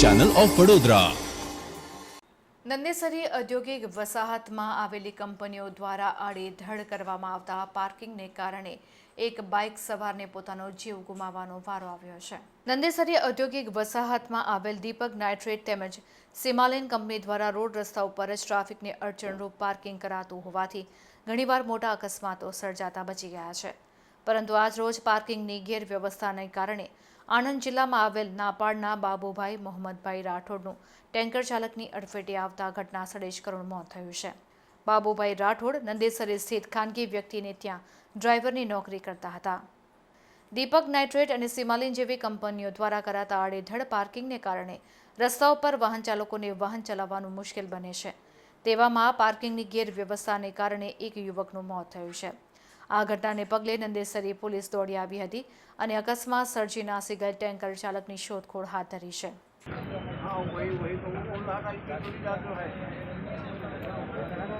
Channel of Vadodara Nandesari ઔદ્યોગિક વસાહતમાં આવેલી કંપનીઓ દ્વારા આડેધડ કરવામાં આવતા પાર્કિંગને કારણે એક બાઇક સવારને પોતાનો જીવ ગુમાવવાનો વારો આવ્યો છે. નંદેસરી ઔદ્યોગિક વસાહતમાં આવેલ દીપક નાઇટ્રેટ તેમજ સિમાલિન કંપની દ્વારા રોડ રસ્તા ઉપર જ ટ્રાફિકને અડચણરૂપ પાર્કિંગ કરાતું હોવાથી ઘણીવાર મોટા અકસ્માતો સર્જાતા બચી ગયા છે. પરંતુ આજ રોજ પાર્કિંગની ગેરવ્યવસ્થાને કારણે આણંદ જિલ્લામાં આવેલ નાપાડના બાબુભાઈ મોહમ્મદભાઈ રાઠોડનું ટેન્કર ચાલકની અડફેટે આવતા ઘટના સ્થળે જ કરુણ મોત થયું છે. બાબુભાઈ રાઠોડ નંદેસરી સ્થિત ખાનગી વ્યક્તિને ત્યાં ડ્રાઈવરની નોકરી કરતા હતા. દીપક નાઇટ્રેટ અને સિમાલિન જેવી કંપનીઓ દ્વારા કરાતા આડેધડ પાર્કિંગને કારણે રસ્તા ઉપર વાહન ચાલકોને વાહન ચલાવવાનું મુશ્કેલ બને છે. તેવામાં પાર્કિંગની ગેરવ્યવસ્થાને કારણે એક યુવકનું મોત થયું છે. આ ઘટનાને પગલે નંદેસરી પોલીસ દોડી આવી હતી અને અકસ્માત સર્જી નાસી ટેન્કર ચાલકની શોધખોળ હાથ ધરી છે.